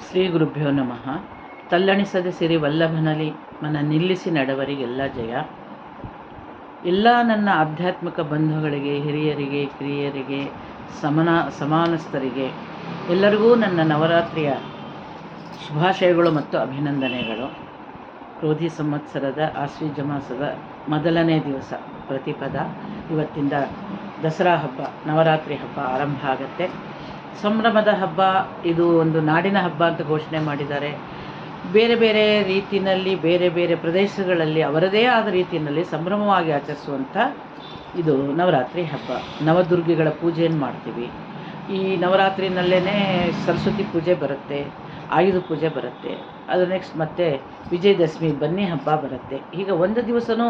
ಶ್ರೀ ಗುರುಭ್ಯೋ ನಮಃ ತಲ್ಲಣಿಸದೆ ಸಿರಿ ವಲ್ಲಭನಲ್ಲಿ ಮನ ನಿಲ್ಲಿಸಿ ನಡವರಿಗೆಲ್ಲ ಜಯ. ಎಲ್ಲ ನನ್ನ ಆಧ್ಯಾತ್ಮಿಕ ಬಂಧುಗಳಿಗೆ, ಹಿರಿಯರಿಗೆ ಕಿರಿಯರಿಗೆ ಸಮನ, ಸಮಾನಸ್ಥರಿಗೆ, ಎಲ್ಲರಿಗೂ ನನ್ನ ನವರಾತ್ರಿಯ ಶುಭಾಶಯಗಳು ಮತ್ತು ಅಭಿನಂದನೆಗಳು. ಕ್ರೋಧಿ ಸಂವತ್ಸರದ ಆಶ್ವೀಜ ಮಾಸದ ಮೊದಲನೇ ದಿವಸ ಪ್ರತಿಪದ. ಇವತ್ತಿಂದ ದಸರಾ ಹಬ್ಬ, ನವರಾತ್ರಿ ಹಬ್ಬ ಆರಂಭ ಆಗುತ್ತೆ. ಸಂಭ್ರಮದ ಹಬ್ಬ, ಇದು ಒಂದು ನಾಡಿನ ಹಬ್ಬ ಅಂತ ಘೋಷಣೆ ಮಾಡಿದ್ದಾರೆ. ಬೇರೆ ಬೇರೆ ರೀತಿಯಲ್ಲಿ, ಬೇರೆ ಬೇರೆ ಪ್ರದೇಶಗಳಲ್ಲಿ ಅವರದೇ ಆದ ರೀತಿಯಲ್ಲಿ ಸಂಭ್ರಮವಾಗಿ ಆಚರಿಸುವಂಥ ಇದು ನವರಾತ್ರಿ ಹಬ್ಬ. ನವದುರ್ಗಿಗಳ ಪೂಜೆಯನ್ನು ಮಾಡ್ತೀವಿ. ಈ ನವರಾತ್ರಿನಲ್ಲೇ ಸರಸ್ವತಿ ಪೂಜೆ ಬರುತ್ತೆ, ಆಯುಧ ಪೂಜೆ ಬರುತ್ತೆ. ಅದು ನೆಕ್ಸ್ಟ್ ಮತ್ತೆ ವಿಜಯದಶಮಿ ಬನ್ನಿ ಹಬ್ಬ ಬರುತ್ತೆ. ಈಗ ಒಂದು ದಿವಸನೂ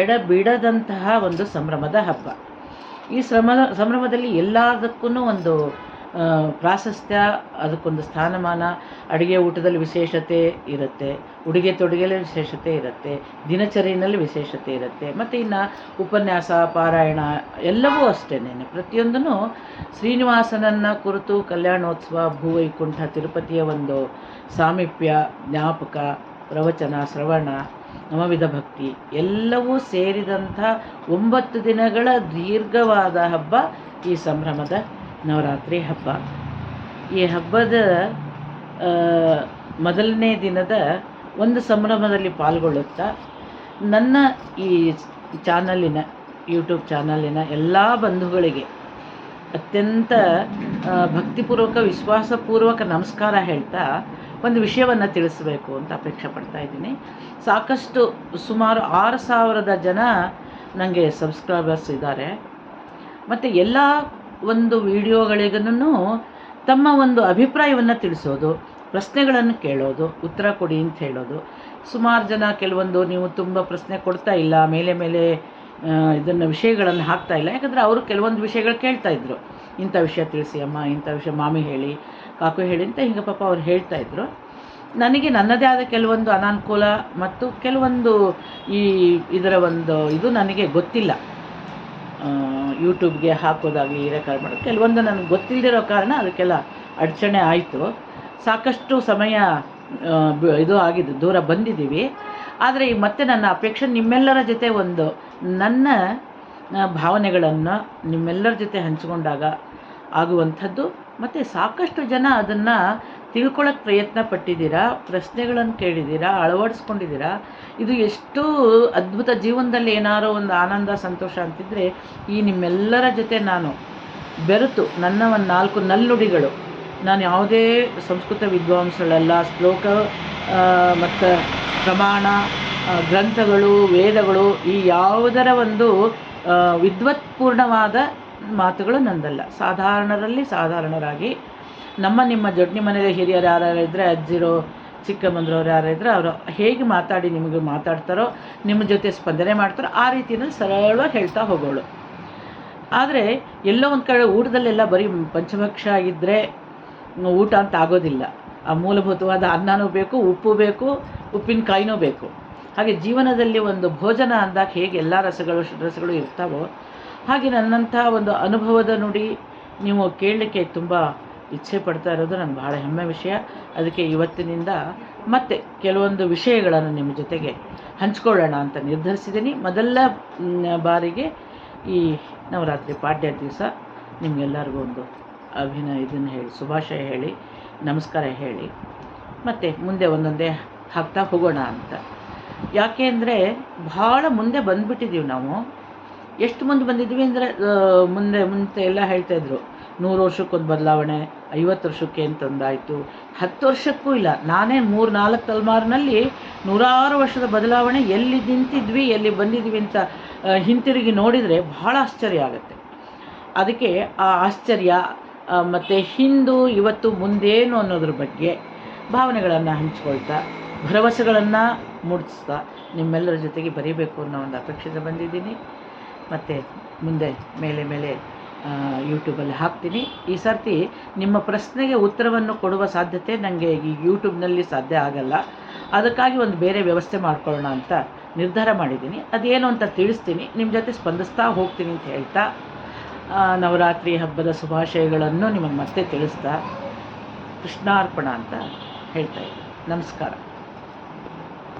ಎಡಬಿಡದಂತಹ ಒಂದು ಸಂಭ್ರಮದ ಹಬ್ಬ. ಈ ಶ್ರಮ, ಸಂಭ್ರಮದಲ್ಲಿ ಎಲ್ಲದಕ್ಕೂ ಒಂದು ಪ್ರಾಶಸ್ತ್ಯ, ಅದಕ್ಕೊಂದು ಸ್ಥಾನಮಾನ, ಅಡುಗೆ ಊಟದಲ್ಲಿ ವಿಶೇಷತೆ ಇರುತ್ತೆ, ಉಡುಗೆ ತೊಡುಗೆಯಲ್ಲಿ ವಿಶೇಷತೆ ಇರುತ್ತೆ ದಿನಚರಿಯಲ್ಲಿ ವಿಶೇಷತೆ ಇರುತ್ತೆ, ಮತ್ತು ಇನ್ನು ಉಪನ್ಯಾಸ, ಪಾರಾಯಣ ಎಲ್ಲವೂ ಅಷ್ಟೇನೆ ಪ್ರತಿಯೊಂದೂ ಶ್ರೀನಿವಾಸನನ್ನು ಕುರಿತು ಕಲ್ಯಾಣೋತ್ಸವ, ಭೂವೈಕುಂಠ, ತಿರುಪತಿಯ ಒಂದು ಸಾಮೀಪ್ಯ, ಜ್ಞಾಪಕ, ಪ್ರವಚನ, ಶ್ರವಣ ನವವಿಧ ಭಕ್ತಿ, ಎಲ್ಲವೂ ಸೇರಿದಂಥ ಒಂಬತ್ತು ದಿನಗಳ ದೀರ್ಘವಾದ ಹಬ್ಬ ಈ ಸಂಭ್ರಮದ ನವರಾತ್ರಿ ಹಬ್ಬ. ಈ ಹಬ್ಬದ ಮೊದಲನೇ ದಿನದ ಒಂದು ಸಂಭ್ರಮದಲ್ಲಿ ಪಾಲ್ಗೊಳ್ಳುತ್ತಾ, ನನ್ನ ಈ ಚಾನಲಿನ, ಯೂಟ್ಯೂಬ್ ಚಾನಲಿನ ಎಲ್ಲ ಬಂಧುಗಳಿಗೆ ಅತ್ಯಂತ ಭಕ್ತಿಪೂರ್ವಕ, ವಿಶ್ವಾಸಪೂರ್ವಕ ನಮಸ್ಕಾರ ಹೇಳ್ತಾ ಒಂದು ವಿಷಯವನ್ನು ತಿಳಿಸಬೇಕು ಅಂತ ಅಪೇಕ್ಷೆ ಪಡ್ತಾ ಇದ್ದೀನಿ. ಸಾಕಷ್ಟು ಸುಮಾರು ಆರು ಸಾವಿರದ ಜನ ನನಗೆ ಸಬ್ಸ್ಕ್ರೈಬರ್ಸ್ ಇದ್ದಾರೆ. ಮತ್ತು ಎಲ್ಲ ಒಂದು ವಿಡಿಯೋಗಳಿಗೂ ತಮ್ಮ ಒಂದು ಅಭಿಪ್ರಾಯವನ್ನು ತಿಳಿಸೋದು, ಪ್ರಶ್ನೆಗಳನ್ನು ಕೇಳೋದು, ಉತ್ತರ ಕೊಡಿ ಅಂತ ಹೇಳೋದು. ಸುಮಾರು ಜನ ಕೆಲವೊಂದು ನೀವು ತುಂಬ ಪ್ರಶ್ನೆ ಕೊಡ್ತಾ ಇಲ್ಲ, ಮೇಲೆ ಮೇಲೆ ಇದನ್ನು ವಿಷಯಗಳನ್ನು ಹಾಕ್ತಾ ಇಲ್ಲ. ಯಾಕಂದರೆ ಅವರು ಕೆಲವೊಂದು ವಿಷಯಗಳು ಕೇಳ್ತಾ ಇದ್ರು. ಇಂಥ ವಿಷಯ ತಿಳಿಸಿ ಅಮ್ಮ, ಇಂಥ ವಿಷಯ ಮಾಮಿ ಹೇಳಿ, ಕಾಕು ಹೇಳಿ ಅಂತ ಹಿಂಗೆ ಪಾಪ ಅವ್ರು ಹೇಳ್ತಾ ಇದ್ರು. ನನಗೆ ನನ್ನದೇ ಆದ ಕೆಲವೊಂದು ಅನಾನುಕೂಲ ಮತ್ತು ಕೆಲವೊಂದು ಈ ಇದರ ಒಂದು ಇದು ನನಗೆ ಗೊತ್ತಿಲ್ಲ. ಯೂಟ್ಯೂಬ್ಗೆ ಹಾಕೋದಾಗಲಿ ರೆಕಾರ್ಡ್ ಮಾಡೋದು. ಕೆಲವೊಂದು ನನಗೆ ಗೊತ್ತಿಲ್ಲದಿರೋ ಕಾರಣ ಅದಕ್ಕೆಲ್ಲ ಅಡಚಣೆ ಆಯಿತು. ಸಾಕಷ್ಟು ಸಮಯ ಇದು ಆಗಿದೆ ದೂರ ಬಂದಿದ್ದೀವಿ. ಆದರೆ ಈ ಮತ್ತೆ ನನ್ನ ಅಪೇಕ್ಷೆ ನಿಮ್ಮೆಲ್ಲರ ಜೊತೆ ಒಂದು. ನನ್ನ ಭಾವನೆಗಳನ್ನು ನಿಮ್ಮೆಲ್ಲರ ಜೊತೆ ಹಂಚಿಕೊಂಡಾಗ ಆಗುವಂಥದ್ದು. ಮತ್ತು ಸಾಕಷ್ಟು ಜನ ಅದನ್ನು ತಿಳ್ಕೊಳ್ಳೋಕ್ಕೆ ಪ್ರಯತ್ನ ಪಟ್ಟಿದ್ದೀರಾ? ಪ್ರಶ್ನೆಗಳನ್ನು ಕೇಳಿದ್ದೀರಾ? ಅಳವಡಿಸ್ಕೊಂಡಿದ್ದೀರಾ? ಇದು ಎಷ್ಟು ಅದ್ಭುತ ಜೀವನದಲ್ಲಿ ಏನಾರೋ ಒಂದು ಆನಂದ, ಸಂತೋಷ ಅಂತಿದ್ರೆ ಈ ನಿಮ್ಮೆಲ್ಲರ ಜೊತೆ ನಾನು ಬೆರೆತು ನನ್ನ ಒಂದು ನಾಲ್ಕು ನಲ್ಲುಡಿಗಳು. ನಾನು ಯಾವುದೇ ಸಂಸ್ಕೃತ ವಿದ್ವಾಂಸಗಳಲ್ಲ ಶ್ಲೋಕ ಮತ್ತು ಪ್ರಮಾಣ ಗ್ರಂಥಗಳು, ವೇದಗಳು, ಈ ಯಾವುದರ ಒಂದು ವಿದ್ವತ್ಪೂರ್ಣವಾದ ಮಾತುಗಳು ನಂದಲ್ಲ. ಸಾಧಾರಣರಲ್ಲಿ ಸಾಧಾರಣರಾಗಿ ನಮ್ಮ ನಿಮ್ಮ ಜೊಡ್ನಿ ಮನೆಯಲ್ಲಿ ಹಿರಿಯರು ಯಾರು ಇದ್ದರೆ ಅಜ್ಜಿರು ಚಿಕ್ಕಮ್ಮಂದ್ರವ್ರು ಯಾರು ಇದ್ದರೆ ಅವರು ಹೇಗೆ ಮಾತಾಡಿ ನಿಮಗೆ ಮಾತಾಡ್ತಾರೋ, ನಿಮ್ಮ ಜೊತೆ ಸ್ಪಂದನೆ ಮಾಡ್ತಾರೋ ಆ ರೀತಿಯಲ್ಲಿ ಸರಳವಾಗಿ ಹೇಳ್ತಾ ಹೋಗೋಳು. ಆದರೆ ಎಲ್ಲೋ ಒಂದು ಕಡೆ ಊಟದಲ್ಲೆಲ್ಲ ಬರೀ ಪಂಚಭಕ್ಷ ಇದ್ದರೆ ಊಟ ಅಂತ ಆಗೋದಿಲ್ಲ. ಆ ಮೂಲಭೂತವಾದ ಅನ್ನನೂ ಬೇಕು, ಉಪ್ಪು ಬೇಕು, ಉಪ್ಪಿನಕಾಯಿನೂ ಬೇಕು. ಹಾಗೆ ಜೀವನದಲ್ಲಿ ಒಂದು ಭೋಜನ ಅಂದಾಗ ಹೇಗೆ ಎಲ್ಲ ರಸಗಳು ರಸಗಳು ಇರ್ತಾವೋ ಹಾಗೆ ನನ್ನಂಥ ಒಂದು ಅನುಭವದ ನುಡಿ ನೀವು ಕೇಳಲಿಕ್ಕೆ ತುಂಬ ಇಚ್ಛೆ ಪಡ್ತಾ ಇರೋದು ನನಗೆ ಬಹಳ ಹೆಮ್ಮೆ ವಿಷಯ. ಅದಕ್ಕೆ ಇವತ್ತಿನಿಂದ ಮತ್ತೆ ಕೆಲವೊಂದು ವಿಷಯಗಳನ್ನು ನಿಮ್ಮ ಜೊತೆಗೆ ಹಂಚ್ಕೊಳ್ಳೋಣ ಅಂತ ನಿರ್ಧರಿಸಿದ್ದೀನಿ. ಮೊದಲ ಬಾರಿಗೆ ಈ ನವರಾತ್ರಿ ಪಾಡ್ಯ ದಿವಸ ನಿಮಗೆಲ್ಲರಿಗೂ ಒಂದು ಅಭಿನಯ, ಇದನ್ನು ಹೇಳಿ, ಶುಭಾಶಯ ಹೇಳಿ, ನಮಸ್ಕಾರ ಹೇಳಿ. ಮತ್ತು ಮುಂದೆ ಒಂದೊಂದೇ ಹಾಕ್ತಾ ಹೋಗೋಣ ಅಂತ. ಯಾಕೆ ಅಂದರೆ ಭಾಳ ಮುಂದೆ ಬಂದುಬಿಟ್ಟಿದ್ದೀವಿ ನಾವು. ಎಷ್ಟು ಮುಂದೆ ಬಂದಿದ್ವಿ ಅಂದರೆ ಮುಂದೆ ಮುಂದೆ ಎಲ್ಲ ಹೇಳ್ತಾಯಿದ್ರು ನೂರು ವರ್ಷಕ್ಕೊಂದು ಬದಲಾವಣೆ ಐವತ್ತು ವರ್ಷಕ್ಕೆ ಅಂತಂದಾಯಿತು ಹತ್ತು ವರ್ಷಕ್ಕೂ ಇಲ್ಲ. ನಾನೇ ಮೂರು ನಾಲ್ಕು ತಲೆಮಾರಿನಲ್ಲಿ ನೂರಾರು ವರ್ಷದ ಬದಲಾವಣೆ ಎಲ್ಲಿ ನಿಂತಿದ್ವಿ, ಎಲ್ಲಿ ಬಂದಿದ್ವಿ ಅಂತ ಹಿಂತಿರುಗಿ ನೋಡಿದರೆ ಬಹಳ ಆಶ್ಚರ್ಯ ಆಗುತ್ತೆ. ಅದಕ್ಕೆ ಆ ಆಶ್ಚರ್ಯ ಮತ್ತು ಹಿಂದೂ ಇವತ್ತು ಮುಂದೇನು ಅನ್ನೋದ್ರ ಬಗ್ಗೆ ಭಾವನೆಗಳನ್ನು ಹಂಚ್ಕೊಳ್ತಾ, ಭರವಸೆಗಳನ್ನು ಮೂಡಿಸ್ತಾ ನಿಮ್ಮೆಲ್ಲರ ಜೊತೆಗೆ ಬರೀಬೇಕು ಅನ್ನೋ ಒಂದು ಅಪೇಕ್ಷೆ ಬಂದಿದ್ದೀನಿ. ಮತ್ತು ಮುಂದೆ, ಮೇಲೆ ಮೇಲೆ ಯೂಟ್ಯೂಬಲ್ಲಿ ಹಾಕ್ತೀನಿ. ಈ ಸರ್ತಿ ನಿಮ್ಮ ಪ್ರಶ್ನೆಗೆ ಉತ್ತರವನ್ನು ಕೊಡುವ ಸಾಧ್ಯತೆ ನನಗೆ ಈ ಯೂಟ್ಯೂಬ್ನಲ್ಲಿ ಸಾಧ್ಯ ಆಗಲ್ಲ. ಅದಕ್ಕಾಗಿ ಒಂದು ಬೇರೆ ವ್ಯವಸ್ಥೆ ಮಾಡ್ಕೊಳ್ಳೋಣ ಅಂತ ನಿರ್ಧಾರ ಮಾಡಿದ್ದೀನಿ. ಅದೇನು ಅಂತ ತಿಳಿಸ್ತೀನಿ. ನಿಮ್ಮ ಜೊತೆ ಸ್ಪಂದಿಸ್ತಾ ಹೋಗ್ತೀನಿ ಅಂತ ಹೇಳ್ತಾ ನವರಾತ್ರಿ ಹಬ್ಬದ ಶುಭಾಶಯಗಳನ್ನು ನಿಮಗೆ ಮತ್ತೆ ತಿಳಿಸ್ತಾ ಕೃಷ್ಣಾರ್ಪಣ ಅಂತ ಹೇಳ್ತಾ ಇದ್ದೀನಿ. ನಮಸ್ಕಾರ.